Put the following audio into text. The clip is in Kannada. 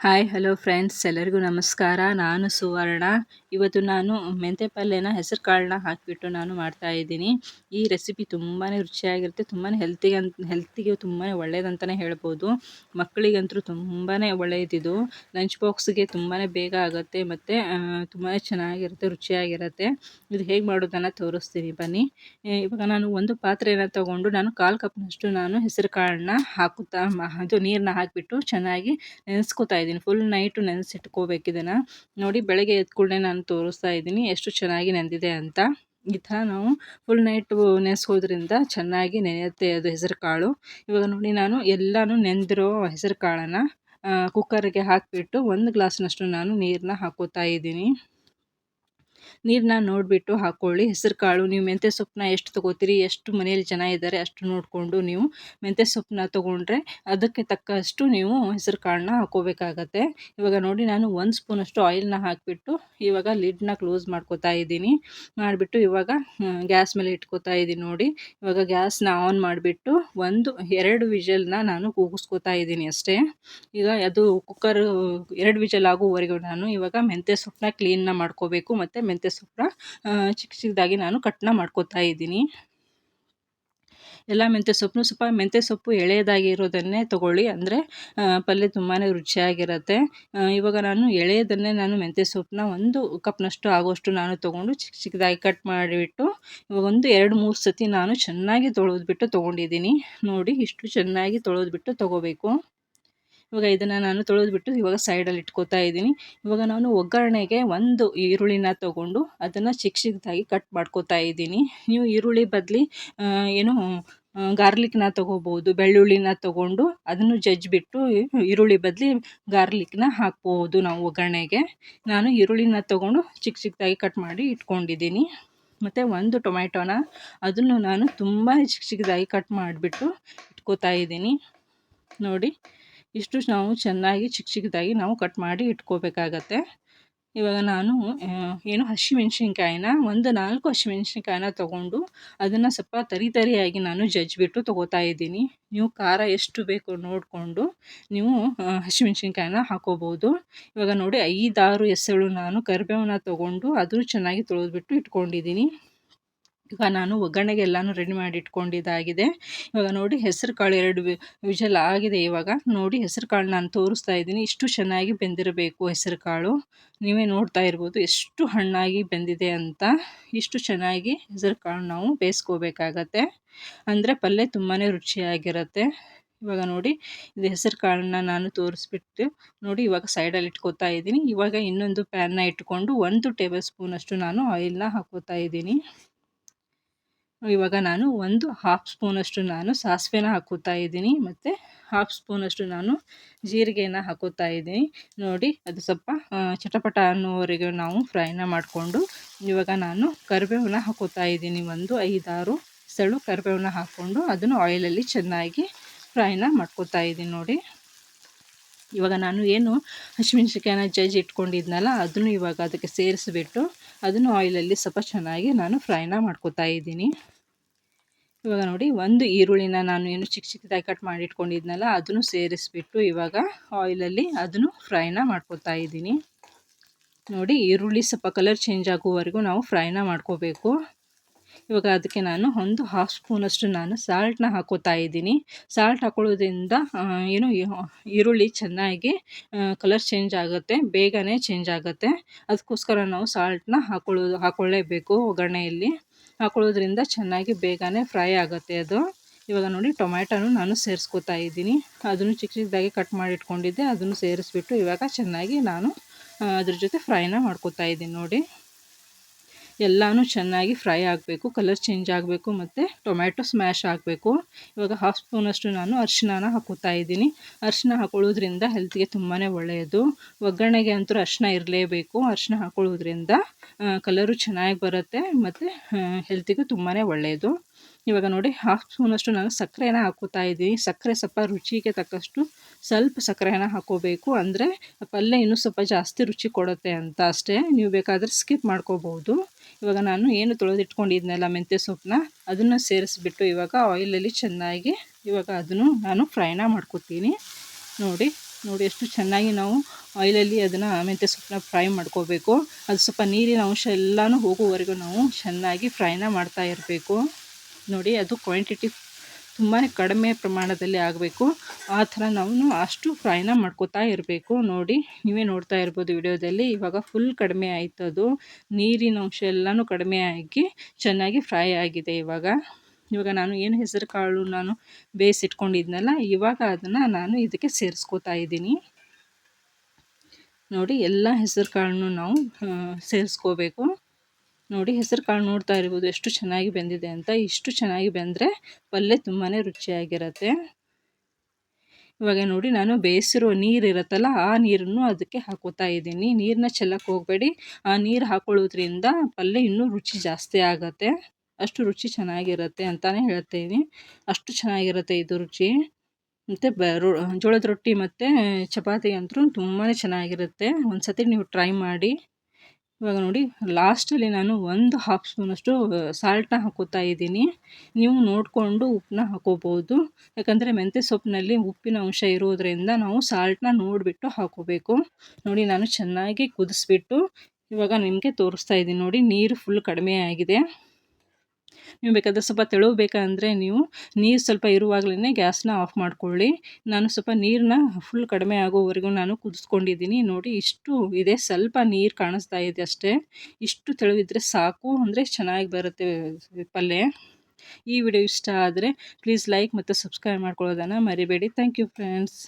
ಹಾಯ್ ಹಲೋ ಫ್ರೆಂಡ್ಸ್ ಎಲ್ಲರಿಗೂ ನಮಸ್ಕಾರ. ನಾನು ಸುವರ್ಣ. ಇವತ್ತು ನಾನು ಮೆಂತೆ ಪಲ್ಯನ ಹೆಸರು ಕಾಳನ್ನ ಹಾಕಿಬಿಟ್ಟು ನಾನು ಮಾಡ್ತಾ ಇದ್ದೀನಿ. ಈ ರೆಸಿಪಿ ತುಂಬಾ ರುಚಿಯಾಗಿರುತ್ತೆ ತುಂಬಾ ಹೆಲ್ತಿಗೆ ಅಂತ ಹೆಲ್ತಿಗೆ ತುಂಬಾ ಒಳ್ಳೆಯದಂತಲೇ ಹೇಳ್ಬೋದು. ಮಕ್ಕಳಿಗಂತೂ ತುಂಬಾ ಒಳ್ಳೆಯದಿದು ಲಂಚ್ ಬಾಕ್ಸ್ಗೆ ತುಂಬಾ ಬೇಗ ಆಗುತ್ತೆ ಮತ್ತು ತುಂಬಾ ಚೆನ್ನಾಗಿರುತ್ತೆ, ರುಚಿಯಾಗಿರುತ್ತೆ. ಇದು ಹೇಗೆ ಮಾಡೋದನ್ನು ತೋರಿಸ್ತೀನಿ. ಬನ್ನಿ. ಇವಾಗ ನಾನು ಒಂದು ಪಾತ್ರೆಯನ್ನು ತೊಗೊಂಡು ನಾನು ಕಾಲು ಕಪ್ನಷ್ಟು ನಾನು ಹೆಸರು ಕಾಳನ್ನ ಹಾಕುತ್ತಾ, ಅದು ನೀರನ್ನ ಹಾಕಿಬಿಟ್ಟು ಚೆನ್ನಾಗಿ ನೆನೆಸ್ಕೊತಾ ಫುಲ್ ನೈಟು ನೆನೆಸಿಟ್ಕೋಬೇಕು ಇದನ್ನು ನೋಡಿ ಬೆಳಗ್ಗೆ ಎದ್ದ ನಾನು ತೋರಿಸ್ತಾ ಇದ್ದೀನಿ. ಎಷ್ಟು ಚೆನ್ನಾಗಿ ನೆಂದಿದೆ ಅಂತ. ಈ ಥರ ನಾವು ಫುಲ್ ನೈಟ್ ನೆನೆಸೋದ್ರಿಂದ ಚೆನ್ನಾಗಿ ನೆನೆಯುತ್ತೆ ಅದು ಹೆಸರು ಕಾಳು. ಇವಾಗ ನೋಡಿ ನಾನು ಎಲ್ಲನೂ ನೆಂದಿರೋ ಹೆಸರು ಕಾಳನ್ನು ಕುಕ್ಕರ್ಗೆ ಹಾಕಿಬಿಟ್ಟು ಒಂದು ಗ್ಲಾಸ್ನಷ್ಟು ನಾನು ನೀರನ್ನ ಹಾಕೋತಾ ಇದ್ದೀನಿ. ನೀರನ್ನ ನೋಡಿಬಿಟ್ಟು ಹಾಕ್ಕೊಳ್ಳಿ ಹೆಸರು ಕಾಳು, ನೀವು ಮೆಂತ್ಯ ಸೊಪ್ಪನ್ನ ಎಷ್ಟು ತೊಗೋತೀರಿ, ಎಷ್ಟು ಮನೆಯಲ್ಲಿ ಜನ ಇದ್ದಾರೆ ಅಷ್ಟು ನೋಡಿಕೊಂಡು ನೀವು ಮೆಂತ್ಯ ಸೊಪ್ಪನ್ನ ತೊಗೊಂಡ್ರೆ ಅದಕ್ಕೆ ತಕ್ಕಷ್ಟು ನೀವು ಹೆಸರು ಕಾಳನ್ನ ಹಾಕೋಬೇಕಾಗತ್ತೆ. ಇವಾಗ ನೋಡಿ, ನಾನು ಒಂದು ಸ್ಪೂನಷ್ಟು ಆಯಿಲ್ನ ಹಾಕಿಬಿಟ್ಟು ಇವಾಗ ಲಿಡ್ನ ಕ್ಲೋಸ್ ಮಾಡ್ಕೋತಾ ಇದ್ದೀನಿ. ಮಾಡಿಬಿಟ್ಟು ಇವಾಗ ಗ್ಯಾಸ್ ಮೇಲೆ ಇಟ್ಕೋತಾ ಇದ್ದೀನಿ ನೋಡಿ. ಇವಾಗ ಗ್ಯಾಸ್ನ ಆನ್ ಮಾಡಿಬಿಟ್ಟು ಒಂದು, ಎರಡು ವಿಜಲ್ನ ನಾನು ಕೂಗಿಸ್ಕೋತಾ ಇದ್ದೀನಿ ಅಷ್ಟೇ. ಈಗ ಅದು ಕುಕ್ಕರ್ ಎರಡು ವಿಜಲ್ ಆಗುವವರೆಗೂ ನಾನು ಇವಾಗ ಮೆಂತ್ಯ ಸೊಪ್ಪನ್ನ ಕ್ಲೀನ್ನ ಮಾಡ್ಕೋಬೇಕು, ಮತ್ತು ಮೆಂತ್ಯ ಸೊಪ್ಪನ್ನ ಚಿಕ್ಕ ಚಿಕ್ಕದಾಗಿ ನಾನು ಕಟ್ನ ಮಾಡ್ಕೋತಾ ಇದ್ದೀನಿ. ಎಲ್ಲ ಮೆಂತ್ಯ ಸೊಪ್ಪು ಸ್ವಲ್ಪ ಮೆಂತ್ಯ ಸೊಪ್ಪು ಎಳೆಯದಾಗಿ ಇರೋದನ್ನೇ ತೊಗೊಳ್ಳಿ. ಅಂದರೆ ಪಲ್ಯ ತುಂಬಾ ರುಚಿಯಾಗಿರುತ್ತೆ. ಇವಾಗ ನಾನು ಎಳೆಯದನ್ನೇ ನಾನು ಮೆಂತ್ಯ ಸೊಪ್ಪನ್ನ ಒಂದು ಕಪ್ನಷ್ಟು ಆಗೋಷ್ಟು ನಾನು ತೊಗೊಂಡು ಚಿಕ್ಕ ಚಿಕ್ಕದಾಗಿ ಕಟ್ ಮಾಡಿಬಿಟ್ಟು, ಇವಾಗ ಒಂದು ಎರಡು ಮೂರು ಸತಿ ನಾನು ಚೆನ್ನಾಗಿ ತೊಳೆದ್ಬಿಟ್ಟು ತೊಗೊಂಡಿದ್ದೀನಿ. ನೋಡಿ, ಇಷ್ಟು ಚೆನ್ನಾಗಿ ತೊಳೆದ್ಬಿಟ್ಟು ತೊಗೋಬೇಕು. ಇವಾಗ ಇದನ್ನು ನಾನು ತೊಳೆದ್ಬಿಟ್ಟು ಇವಾಗ ಸೈಡಲ್ಲಿ ಇಟ್ಕೋತಾ ಇದ್ದೀನಿ. ಇವಾಗ ನಾನು ಒಗ್ಗರಣೆಗೆ ಒಂದು ಈರುಳ್ಳಿನ ತೊಗೊಂಡು ಅದನ್ನು ಚಿಕ್ಕ ಚಿಕ್ಕದಾಗಿ ಕಟ್ ಮಾಡ್ಕೋತಾ ಇದ್ದೀನಿ. ನೀವು ಈರುಳ್ಳಿ ಬದಲಿ ಏನು ಗಾರ್ಲಿಕ್ನ ತೊಗೋಬೋದು, ಬೆಳ್ಳುಳ್ಳಿನ ತೊಗೊಂಡು ಅದನ್ನು ಜಜ್ಜಿಬಿಟ್ಟು ಈರುಳ್ಳಿ ಬದಲಿ ಗಾರ್ಲಿಕ್ನ ಹಾಕ್ಬೋದು ನಾವು ಒಗ್ಗರಣೆಗೆ. ನಾನು ಈರುಳ್ಳಿನ ತೊಗೊಂಡು ಚಿಕ್ಕ ಚಿಕ್ಕದಾಗಿ ಕಟ್ ಮಾಡಿ ಇಟ್ಕೊಂಡಿದ್ದೀನಿ. ಮತ್ತು ಒಂದು ಟೊಮ್ಯಾಟೋನ ಅದನ್ನು ನಾನು ತುಂಬ ಚಿಕ್ಕ ಚಿಕ್ಕದಾಗಿ ಕಟ್ ಮಾಡಿಬಿಟ್ಟು ಇಟ್ಕೋತಾ ಇದ್ದೀನಿ. ನೋಡಿ ಇಷ್ಟು ನಾವು ಚೆನ್ನಾಗಿ ಚಿಕ್ಕ ಚಿಕ್ಕದಾಗಿ ನಾವು ಕಟ್ ಮಾಡಿ ಇಟ್ಕೋಬೇಕಾಗತ್ತೆ. ಇವಾಗ ನಾನು ಏನು ಹಸಿಮೆಣ್ಸಿನ್ಕಾಯಿನ, ಒಂದು ನಾಲ್ಕು ಹಸಿಮೆಣ್ಸಿನ್ಕಾಯಿನ ತೊಗೊಂಡು ಅದನ್ನು ಸ್ವಲ್ಪ ತರಿ ತರಿಯಾಗಿ ನಾನು ಜಜ್ಜಿಬಿಟ್ಟು ತೊಗೋತಾ ಇದ್ದೀನಿ. ನೀವು ಖಾರ ಎಷ್ಟು ಬೇಕು ನೋಡಿಕೊಂಡು ನೀವು ಹಸಿಮೆಣ್ಸಿನ್ಕಾಯಿನ ಹಾಕೋಬೋದು. ಇವಾಗ ನೋಡಿ, ಐದಾರು ಎಸಳು ನಾನು ಕರಿಬೇವನ್ನ ತೊಗೊಂಡು ಅದು ಚೆನ್ನಾಗಿ ತೊಳೆದ್ಬಿಟ್ಟು ಇಟ್ಕೊಂಡಿದ್ದೀನಿ. ಈಗ ನಾನು ಒಗ್ಗರಣೆಗೆ ಎಲ್ಲನೂ ರೆಡಿ ಮಾಡಿ ಇಟ್ಕೊಂಡಿದ್ದಾಗಿದೆ ಇವಾಗ ನೋಡಿ ಹೆಸರು ಕಾಳು ಎರಡು ವಿಜಲ್ ಆಗಿದೆ ಇವಾಗ. ನೋಡಿ ಹೆಸರು ಕಾಳು ನಾನು ತೋರಿಸ್ತಾ ಇದ್ದೀನಿ. ಇಷ್ಟು ಚೆನ್ನಾಗಿ ಬೆಂದಿರಬೇಕು ಹೆಸರು ಕಾಳು. ನೀವೇ ನೋಡ್ತಾ ಇರ್ಬೋದು ಎಷ್ಟು ಹಣ್ಣಾಗಿ ಬೆಂದಿದೆ ಅಂತ. ಇಷ್ಟು ಚೆನ್ನಾಗಿ ಹೆಸರು ಕಾಳು ನಾವು ಬೇಯಿಸ್ಕೋಬೇಕಾಗತ್ತೆ. ಅಂದರೆ ಪಲ್ಯ ತುಂಬಾ ರುಚಿಯಾಗಿರುತ್ತೆ. ಇವಾಗ ನೋಡಿ ಇದು ಹೆಸರು ಕಾಳನ್ನ ನಾನು ತೋರಿಸ್ಬಿಟ್ಟು ನೋಡಿ ಇವಾಗ ಸೈಡಲ್ಲಿ ಇಟ್ಕೋತಾ ಇದ್ದೀನಿ. ಇವಾಗ ಇನ್ನೊಂದು ಪ್ಯಾನ್ನ ಇಟ್ಕೊಂಡು ಒಂದು ಟೇಬಲ್ ಸ್ಪೂನಷ್ಟು ನಾನು ಆಯಿಲ್ನ ಹಾಕೋತಾ ಇದ್ದೀನಿ. ಇವಾಗ ನಾನು ಒಂದು ಹಾಫ್ ಸ್ಪೂನಷ್ಟು ನಾನು ಸಾಸಿವೆನ ಹಾಕೋತಾ ಇದ್ದೀನಿ. ಮತ್ತು ಹಾಫ್ ಸ್ಪೂನಷ್ಟು ನಾನು ಜೀರಿಗೆನ ಹಾಕೋತಾ ಇದ್ದೀನಿ. ನೋಡಿ, ಅದು ಸ್ವಲ್ಪ ಚಟಪಟ ಅನ್ನೋವರೆಗೆ ನಾವು ಫ್ರೈನ ಮಾಡಿಕೊಂಡು ಇವಾಗ ನಾನು ಕರಿಬೇವನ್ನ ಹಾಕೋತಾ ಇದ್ದೀನಿ. ಒಂದು ಐದಾರು ಸೆಳು ಕರಿಬೇವನ್ನ ಹಾಕ್ಕೊಂಡು ಅದನ್ನು ಆಯಿಲಲ್ಲಿ ಚೆನ್ನಾಗಿ ಫ್ರೈನ ಮಾಡ್ಕೋತಾ ಇದ್ದೀನಿ ನೋಡಿ. ಇವಾಗ ನಾನು ಏನು ಹಸಿಮೆಣ್ಸಿಕಾಯಿನ ಜಜ್ಜಿ ಇಟ್ಕೊಂಡಿದ್ನಲ್ಲ, ಅದನ್ನು ಇವಾಗ ಅದಕ್ಕೆ ಸೇರಿಸಿಬಿಟ್ಟು ಅದನ್ನು ಆಯಿಲಲ್ಲಿ ಸ್ವಲ್ಪ ಚೆನ್ನಾಗಿ ನಾನು ಫ್ರೈನ ಮಾಡ್ಕೋತಾ ಇದ್ದೀನಿ. ಇವಾಗ ನೋಡಿ, ಒಂದು ಈರುಳ್ಳಿನ ನಾನು ಏನು ಚಿಕ್ಕ ಚಿಕ್ಕದಾಗಿ ಕಟ್ ಮಾಡಿ ಇಟ್ಕೊಂಡಿದ್ನಲ್ಲ ಅದನ್ನು ಸೇರಿಸ್ಬಿಟ್ಟು ಇವಾಗ ಆಯಿಲಲ್ಲಿ ಅದನ್ನು ಫ್ರೈನ ಮಾಡ್ಕೋತಾ ಇದ್ದೀನಿ. ನೋಡಿ, ಈರುಳ್ಳಿ ಸ್ವಲ್ಪ ಕಲರ್ ಚೇಂಜ್ ಆಗುವವರೆಗೂ ನಾವು ಫ್ರೈನ ಮಾಡ್ಕೋಬೇಕು. ಇವಾಗ ಅದಕ್ಕೆ ನಾನು ಒಂದು ಹಾಫ್ ಸ್ಪೂನಷ್ಟು ನಾನು ಸಾಲ್ಟ್ನ ಹಾಕೋತಾ ಇದ್ದೀನಿ. ಸಾಲ್ಟ್ ಹಾಕೊಳ್ಳೋದ್ರಿಂದ ಏನು ಈರುಳ್ಳಿ ಚೆನ್ನಾಗಿ ಕಲರ್ ಚೇಂಜ್ ಆಗುತ್ತೆ, ಬೇಗನೆ ಚೇಂಜ್ ಆಗುತ್ತೆ. ಅದಕ್ಕೋಸ್ಕರ ನಾವು ಸಾಲ್ಟ್ನ ಹಾಕೊಳ್ಳೋದು ಹಾಕೊಳ್ಳೇಬೇಕು ಒಗ್ಗರಣೆಯಲ್ಲಿ. ಹಾಕೊಳ್ಳೋದ್ರಿಂದ ಚೆನ್ನಾಗಿ ಬೇಗನೆ ಫ್ರೈ ಆಗುತ್ತೆ ಅದು. ಇವಾಗ ನೋಡಿ ಟೊಮ್ಯಾಟೋನು ನಾನು ಸೇರಿಸ್ಕೊತಾ ಇದ್ದೀನಿ. ಅದನ್ನು ಚಿಕ್ಕ ಚಿಕ್ಕದಾಗಿ ಕಟ್ ಮಾಡಿ ಇಟ್ಕೊಂಡಿದ್ದೆ ಅದನ್ನು ಸೇರಿಸ್ಬಿಟ್ಟು ಇವಾಗ ಚೆನ್ನಾಗಿ ನಾನು ಅದ್ರ ಜೊತೆ ಫ್ರೈನ ಮಾಡ್ಕೋತಾ ಇದ್ದೀನಿ ನೋಡಿ. ಎಲ್ಲನೂ ಚೆನ್ನಾಗಿ ಫ್ರೈ ಆಗಬೇಕು, ಕಲರ್ ಚೇಂಜ್ ಆಗಬೇಕು ಮತ್ತು ಟೊಮ್ಯಾಟೊ ಸ್ಮ್ಯಾಶ್ ಆಗಬೇಕು. ಇವಾಗ ಹಾಫ್ ಸ್ಪೂನಷ್ಟು ನಾನು ಅರಿಶಿನ ಹಾಕೋತಾ ಇದ್ದೀನಿ. ಅರಿಶಿನ ಹಾಕೊಳ್ಳೋದ್ರಿಂದ ಹೆಲ್ತ್ಗೆ ತುಂಬಾ ಒಳ್ಳೆಯದು. ಒಗ್ಗರಣೆಗೆ ಅಂತೂ ಅರಿಶಿನ ಇರಲೇಬೇಕು. ಅರಿಶಿನ ಹಾಕೊಳ್ಳೋದ್ರಿಂದ ಕಲರು ಚೆನ್ನಾಗಿ ಬರುತ್ತೆ ಮತ್ತು ಹೆಲ್ತಿಗೂ ತುಂಬಾ ಒಳ್ಳೆಯದು. ಇವಾಗ ನೋಡಿ ಹಾಫ್ ಸ್ಪೂನಷ್ಟು ನಾನು ಸಕ್ಕರೆನ ಹಾಕೋತಾ ಇದ್ದೀನಿ. ಸಕ್ಕರೆ ಸ್ವಲ್ಪ ರುಚಿಗೆ ತಕ್ಕಷ್ಟು ಸ್ವಲ್ಪ ಸಕ್ಕರೆನ ಹಾಕೋಬೇಕು. ಅಂದರೆ ಪಲ್ಯ ಇನ್ನೂ ಸ್ವಲ್ಪ ಜಾಸ್ತಿ ರುಚಿ ಕೊಡುತ್ತೆ ಅಂತ ಅಷ್ಟೇ. ನೀವು ಬೇಕಾದರೆ ಸ್ಕಿಪ್ ಮಾಡ್ಕೋಬೋದು ಇವಾಗ ನಾನು ಏನು ತೊಳೆದಿಟ್ಕೊಂಡಿದ್ನಲ್ಲ ಮೆಂತ್ಯ ಸೊಪ್ಪನ್ನ, ಅದನ್ನು ಸೇರಿಸ್ಬಿಟ್ಟು ಇವಾಗ ಆಯಿಲಲ್ಲಿ ಚೆನ್ನಾಗಿ ಇವಾಗ ಅದನ್ನು ನಾನು ಫ್ರೈನ ಮಾಡ್ಕೋತೀನಿ. ನೋಡಿ ನೋಡಿ ಎಷ್ಟು ಚೆನ್ನಾಗಿ ನಾವು ಆಯಿಲಲ್ಲಿ ಅದನ್ನು ಮೆಂತ್ಯ ಸೊಪ್ಪನ್ನ ಫ್ರೈ ಮಾಡ್ಕೋಬೇಕು. ಅದು ಸ್ವಲ್ಪ ನೀರಿನ ಅಂಶ ಎಲ್ಲನೂ ಹೋಗುವವರೆಗೂ ನಾವು ಚೆನ್ನಾಗಿ ಫ್ರೈನ ಮಾಡ್ತಾ ಇರಬೇಕು. ನೋಡಿ, ಅದು ಕ್ವಾಂಟಿಟಿ ತುಂಬಾ ಕಡಿಮೆ ಪ್ರಮಾಣದಲ್ಲಿ ಆಗಬೇಕು. ಆ ಥರ ನಾವು ಅಷ್ಟು ಫ್ರೈನ ಮಾಡ್ಕೋತಾ ಇರಬೇಕು. ನೋಡಿ, ನೀವೇ ನೋಡ್ತಾ ಇರ್ಬೋದು ವಿಡಿಯೋದಲ್ಲಿ. ಇವಾಗ ಫುಲ್ ಕಡಿಮೆ ಆಯಿತು ಅದು. ನೀರಿನ ಅಂಶ ಎಲ್ಲನೂ ಕಡಿಮೆ ಆಗಿ ಚೆನ್ನಾಗಿ ಫ್ರೈ ಆಗಿದೆ ಇವಾಗ. ಇವಾಗ ನಾನು ಏನು ಹೆಸರು ಕಾಳು ನಾನು ಬೇಯಿಸಿಟ್ಕೊಂಡಿದ್ನಲ್ಲ, ಇವಾಗ ಅದನ್ನು ನಾನು ಇದಕ್ಕೆ ಸೇರಿಸ್ಕೋತಾ ಇದ್ದೀನಿ. ನೋಡಿ, ಎಲ್ಲ ಹೆಸರು ಕಾಳನ್ನು ನಾವು ಸೇರಿಸ್ಕೋಬೇಕು. ನೋಡಿ ಹೆಸರು ಕಾಳು ನೋಡ್ತಾ ಇರ್ಬೋದು. ಎಷ್ಟು ಚೆನ್ನಾಗಿ ಬೆಂದಿದೆ ಅಂತ. ಇಷ್ಟು ಚೆನ್ನಾಗಿ ಬೆಂದರೆ ಪಲ್ಯ ತುಂಬಾ ರುಚಿಯಾಗಿರುತ್ತೆ. ಇವಾಗ ನೋಡಿ, ನಾನು ಬೇಯಿಸಿರೋ ನೀರು ಇರುತ್ತಲ್ಲ, ಆ ನೀರನ್ನು ಅದಕ್ಕೆ ಹಾಕೋತಾ ಇದ್ದೀನಿ. ನೀರನ್ನ ಚೆಲ್ಲಕ್ಕೆ ಹೋಗಬೇಡಿ. ಆ ನೀರು ಹಾಕೊಳ್ಳೋದ್ರಿಂದ ಪಲ್ಯ ಇನ್ನೂ ರುಚಿ ಜಾಸ್ತಿ ಆಗುತ್ತೆ. ಅಷ್ಟು ರುಚಿ ಚೆನ್ನಾಗಿರುತ್ತೆ ಅಂತಲೇ ಹೇಳ್ತೀನಿ ಅಷ್ಟು ಚೆನ್ನಾಗಿರುತ್ತೆ ಇದು ರುಚಿ. ಮತ್ತು ಬ ಜೋಳದ ರೊಟ್ಟಿ ಮತ್ತು ಚಪಾತಿ ಅಂತೂ ತುಂಬಾ ಚೆನ್ನಾಗಿರುತ್ತೆ. ಒಂದು ಸತಿ ನೀವು ಟ್ರೈ ಮಾಡಿ. ಇವಾಗ ನೋಡಿ ಲಾಸ್ಟಲ್ಲಿ ನಾನು ಒಂದು ಹಾಫ್ ಸ್ಪೂನಷ್ಟು ಸಾಲ್ಟನ್ನ ಹಾಕೋತಾ ಇದ್ದೀನಿ. ನೀವು ನೋಡಿಕೊಂಡು ಉಪ್ಪನ್ನ ಹಾಕೋಬೋದು. ಯಾಕಂದರೆ ಮೆಂತ್ಯ ಸೊಪ್ಪಿನಲ್ಲಿ ಉಪ್ಪಿನ ಅಂಶ ಇರೋದರಿಂದ ನಾವು ಸಾಲ್ಟನ್ನ ನೋಡಿಬಿಟ್ಟು ಹಾಕೋಬೇಕು. ನೋಡಿ, ನಾನು ಚೆನ್ನಾಗಿ ಕುದಿಸ್ಬಿಟ್ಟು ಇವಾಗ ನಿಮಗೆ ತೋರಿಸ್ತಾ ಇದ್ದೀನಿ. ನೋಡಿ, ನೀರು ಫುಲ್ ಕಡಿಮೆ ಆಗಿದೆ. ನೀವು ಬೇಕಾದರೆ ಸ್ವಲ್ಪ ತೆಳು ಬೇಕಂದರೆ ನೀವು ನೀರು ಸ್ವಲ್ಪ ಇರುವಾಗಲೇ ಗ್ಯಾಸ್ನ ಆಫ್ ಮಾಡ್ಕೊಳ್ಳಿ. ನಾನು ಸ್ವಲ್ಪ ನೀರನ್ನ ಫುಲ್ ಕಡಿಮೆ ಆಗೋವರೆಗೂ ನಾನು ಕುದಿಸ್ಕೊಂಡಿದ್ದೀನಿ. ನೋಡಿ ಇಷ್ಟು ಇದೆ, ಸ್ವಲ್ಪ ನೀರು ಕಾಣಿಸ್ತಾ ಇದೆ ಅಷ್ಟೇ. ಇಷ್ಟು ತೆಳುವಿದ್ರೆ ಸಾಕು, ಅಂದರೆ ಚೆನ್ನಾಗಿ ಬರುತ್ತೆ ಪಲ್ಯ. ಈ ವಿಡಿಯೋ ಇಷ್ಟ ಆದರೆ ಪ್ಲೀಸ್ ಲೈಕ್ ಮತ್ತು ಸಬ್ಸ್ಕ್ರೈಬ್ ಮಾಡ್ಕೊಳ್ಳೋದನ್ನು ಮರಿಬೇಡಿ. Thank you friends